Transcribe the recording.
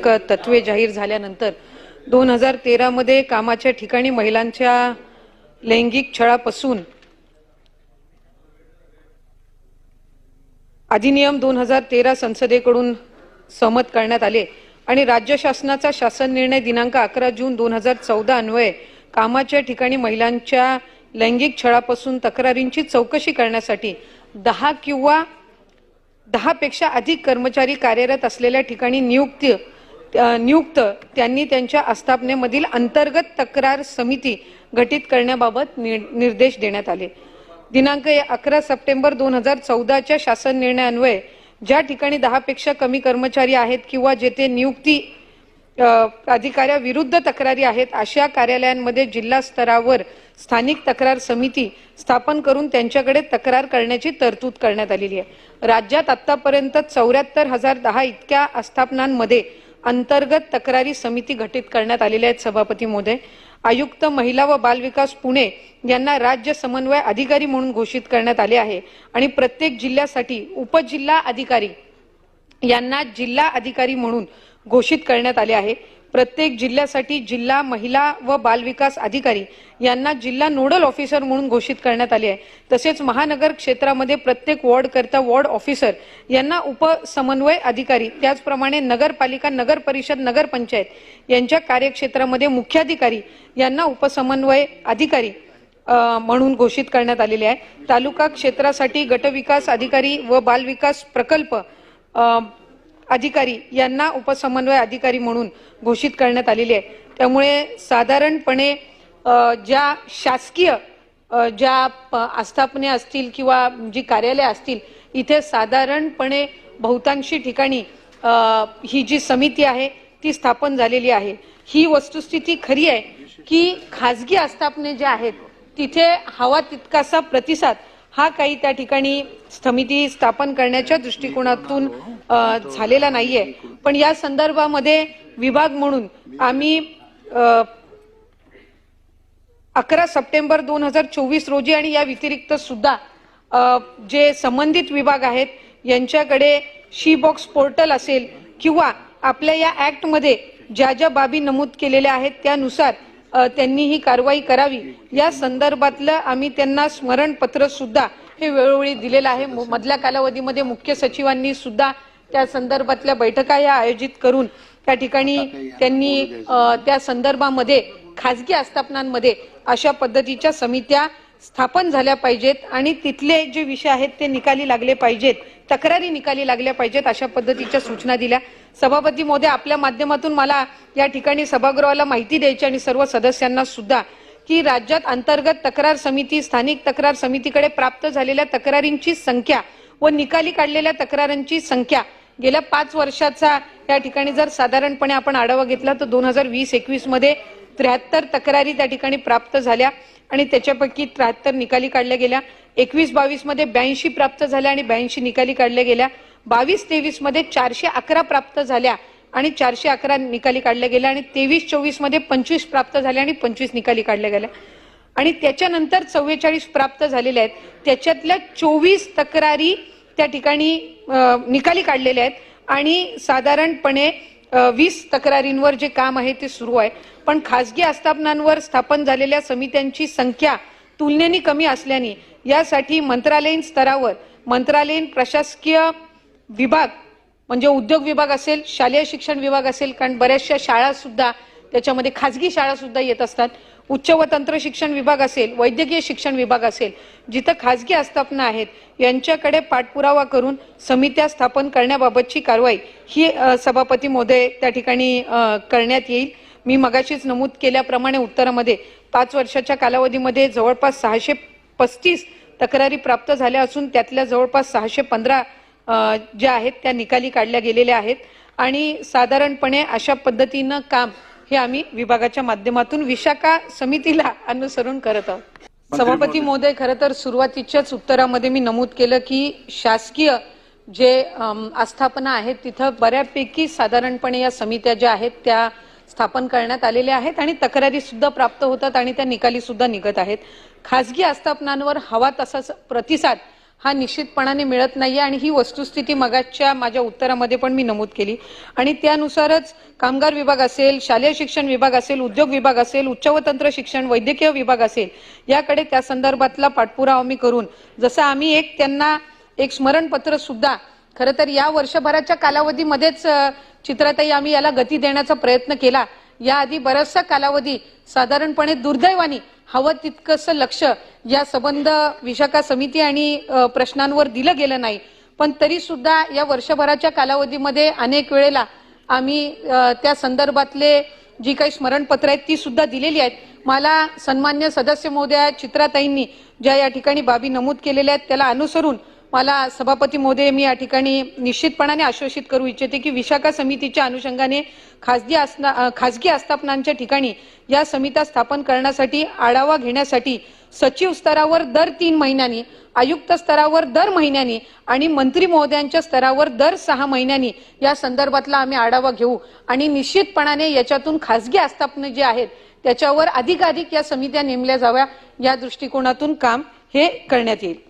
मार्गदर्शक तत्वे जाहीर झाल्यानंतर दोन हजार तेरामध्ये कामाच्या ठिकाणी महिलांच्या लैंगिक छळापासून अधिनियम दोन हजार तेरा संसदेकडून सहमत करण्यात आले आणि राज्य शासनाचा शासन निर्णय दिनांक अकरा जून दोन हजार चौदा अन्वये कामाच्या ठिकाणी महिलांच्या लैंगिक छळापासून तक्रारींची चौकशी करण्यासाठी दहा किंवा दहापेक्षा अधिक कर्मचारी कार्यरत असलेल्या ठिकाणी नियुक्ती नियुक्त त्यांनी त्यांच्या आस्थापनेमधील अंतर्गत तक्रार समिती गठीत करण्याबाबत नि- निर्देश देण्यात आले. दिनांक अकरा सप्टेंबर दोन हजार चौदाच्या शासन निर्णयान्वये ज्या ठिकाणी दहापेक्षा कमी कर्मचारी आहेत किंवा जेथे नियुक्ती अधिकाऱ्याविरुद्ध तक्रारी आहेत अशा कार्यालयांमध्ये जिल्हा स्तरावर स्थानिक तक्रार समिती स्थापन करून त्यांच्याकडे तक्रार करण्याची तरतूद करण्यात आलेली आहे. राज्यात आतापर्यंत चौऱ्याहत्तर हजार दहा इतक्या आस्थापनांमध्ये अंतर्गत तक्रारी समिती गठीत करण्यात आलेल्या आहेत सभापती महोदय. आयुक्त महिला व बालविकास पुणे यांना राज्य समन्वय अधिकारी म्हणून घोषित करण्यात आले आहे आणि प्रत्येक जिल्ह्यासाठी उपजिल्हा अधिकारी यांना जिल्हा अधिकारी म्हणून घोषित करण्यात आले आहे. प्रत्येक जिल्ह्यासाठी जिल्हा महिला व बालविकास अधिकारी यांना जिल्हा नोडल ऑफिसर म्हणून घोषित करण्यात आले आहे. तसेच महानगर क्षेत्रामध्ये प्रत्येक वॉर्ड करता वॉर्ड ऑफिसर यांना उपसमन्वय अधिकारी त्याचप्रमाणे नगरपालिका नगर परिषद नगरपंचायत यांच्या कार्यक्षेत्रामध्ये मुख्याधिकारी यांना उपसमन्वय अधिकारी म्हणून घोषित करण्यात आलेले आहे. तालुका क्षेत्रासाठी गटविकास अधिकारी व बालविकास प्रकल्प अधिकारी यांना उपसमन्वय अधिकारी म्हणून घोषित करण्यात आलेली आहे. त्यामुळे साधारणपणे ज्या शासकीय ज्या प- आस्थापने असतील किंवा जी कार्यालय असतील इथे साधारणपणे बहुतांशी ठिकाणी ही जी समिती आहे ती स्थापन झालेली आहे. ही वस्तुस्थिती खरी आहे की खाजगी आस्थापने ज्या आहेत तिथे हवा तितकासा प्रतिसाद हा काही त्या ठिकाणी समिती स्थापन करण्याच्या दृष्टिकोनातून झालेला नाहीये. पण या संदर्भामध्ये विभाग म्हणून आम्ही अकरा सप्टेंबर दोन हजार चोवीस रोजी आणि या व्यतिरिक्त सुद्धा जे संबंधित विभाग आहेत यांच्याकडे शी बॉक्स पोर्टल असेल किंवा आपल्या या ऍक्टमध्ये ज्या ज्या बाबी नमूद केलेल्या आहेत त्यानुसार त्यांनी ही कारवाई करावी. या संदर्भातलं आम्ही त्यांना स्मरणपत्र सुद्धा हे वेळोवेळी दिलेलं आहे. मधल्या कालावधीमध्ये मुख्य सचिवांनी सुद्धा त्या संदर्भातल्या बैठका या आयोजित करून त्या ठिकाणी त्यांनी त्या संदर्भामध्ये खाजगी आस्थापनांमध्ये अशा पद्धतीच्या समित्या स्थापन झाल्या पाहिजेत आणि तिथले जे विषय आहेत ते निकाली लागले पाहिजेत. तक्रारी निकाली लागल्या पाहिजेत अशा पद्धतीच्या सूचना दिल्या. सभापती मोदी आपल्या माध्यमातून मला या ठिकाणी सभागृहाला माहिती द्यायची आणि सर्व सदस्यांना सुद्धा की राज्यात अंतर्गत तक्रार समिती स्थानिक तक्रार समितीकडे प्राप्त झालेल्या तक्रारींची संख्या व निकाली काढलेल्या तक्रारांची संख्या गेल्या पाच वर्षाचा या ठिकाणी जर साधारणपणे आपण आढावा घेतला तर दोन हजार वीस एकवीसमध्ये त्र्याहत्तर तक्रारी त्या ठिकाणी प्राप्त झाल्या. आणि त्याच्यापैकी त्र्याहत्तर निकाली काढल्या गेल्या. एकवीस बावीसमध्ये ब्याऐंशी प्राप्त झाल्या आणि ब्याऐंशी निकाली काढल्या गेल्या. बावीस तेवीसमध्ये चारशे अकरा प्राप्त झाल्या आणि चारशे अकरा निकाली काढल्या गेल्या आणि तेवीस चोवीसमध्ये पंचवीस प्राप्त झाल्या आणि पंचवीस निकाली काढल्या गेल्या. आणि त्याच्यानंतर चव्वेचाळीस प्राप्त झालेल्या आहेत. त्याच्यातल्या चोवीस तक्रारी त्या ठिकाणी निकाली काढलेल्या आहेत. आणि साधारणपणे वीस तक्रारींवर जे काम आहे ते सुरू आहे. पण खासगी आस्थापनांवर स्थापन झालेल्या समित्यांची संख्या तुलनेने कमी असल्याने यासाठी मंत्रालयीन स्तरावर मंत्रालयीन प्रशासकीय विभाग म्हणजे उद्योग विभाग असेल शालेय शिक्षण विभाग असेल कारण बऱ्याचशा शाळा सुद्धा त्याच्यामध्ये खाजगी शाळा सुद्धा येत असतात. उच्च व तंत्र शिक्षण विभाग असेल वैद्यकीय शिक्षण विभाग असेल जिथं खाजगी आस्थापना आहेत यांच्याकडे पाठपुरावा करून समित्या स्थापन करण्याबाबतची कारवाई ही सभापती मोदे त्या ठिकाणी करण्यात येईल. मी मगाशीच नमूद केल्याप्रमाणे उत्तरामध्ये पाच वर्षाच्या कालावधीमध्ये जवळपास सहाशे पस्तीस तक्रारी प्राप्त झाल्या असून त्यातल्या जवळपास सहाशे पंधरा ज्या आहेत त्या निकाली काढल्या गेलेल्या आहेत. आणि साधारणपणे अशा पद्धतीनं काम हे आम्ही विभागाच्या माध्यमातून विशाखा समितीला अनुसरून करत आहोत. सभापती महोदय. खरं तर सुरुवातीच्याच उत्तरामध्ये मी नमूद केलं की शासकीय जे आस्थापना आहेत तिथं बऱ्यापैकी साधारणपणे या समित्या ज्या आहेत त्या स्थापन करण्यात आलेल्या आहेत आणि तक्रारी सुद्धा प्राप्त होतात आणि त्या निकाली सुद्धा निघत आहेत. खासगी आस्थापनांवर हवा तसाच प्रतिसाद हा निश्चितपणाने मिळत नाहीये आणि ही वस्तुस्थिती मगाच्या माझ्या उत्तरामध्ये पण मी नमूद केली. आणि त्यानुसारच कामगार विभाग असेल शालेय शिक्षण विभाग असेल उद्योग विभाग असेल उच्च व तंत्र शिक्षण वैद्यकीय विभाग असेल याकडे त्या संदर्भातला पाठपुरावा आम्ही करून जसं आम्ही एक त्यांना एक स्मरणपत्र सुद्धा खरं तर या वर्षभराच्या कालावधीमध्येच अ, चित्राताई आम्ही याला गती देण्याचा प्रयत्न केला. याआधी बराचसा कालावधी साधारणपणे दुर्दैवानी हवं तितकंसं लक्ष या संबंध विशाखा समिती आणि प्रश्नांवर दिलं गेलं नाही. पण तरी सुद्धा या वर्षभराच्या कालावधीमध्ये अनेक वेळेला आम्ही त्या संदर्भातले जी काही स्मरणपत्र आहेत ती सुद्धा दिलेली आहेत. मला सन्मान्य सदस्य महोदया चित्राताईंनी ज्या या ठिकाणी बाबी नमूद केलेल्या आहेत त्याला अनुसरून मला सभापती महोदय मी या ठिकाणी निश्चितपणाने आश्वासित करू इच्छिते की विशाखा समितीच्या अनुषंगाने खासगी आसना खासगी आस्थापनांच्या ठिकाणी या समित्या स्थापन करण्यासाठी आढावा घेण्यासाठी सचिव स्तरावर दर तीन महिन्यांनी आयुक्त स्तरावर दर महिन्यांनी आणि मंत्री महोदयांच्या स्तरावर दर सहा महिन्यांनी या संदर्भातला आम्ही आढावा घेऊ. आणि निश्चितपणाने याच्यातून खासगी आस्थापने जे आहेत त्याच्यावर अधिकाधिक या समित्या नेमल्या जाव्या या दृष्टिकोनातून काम हे करण्यात येईल.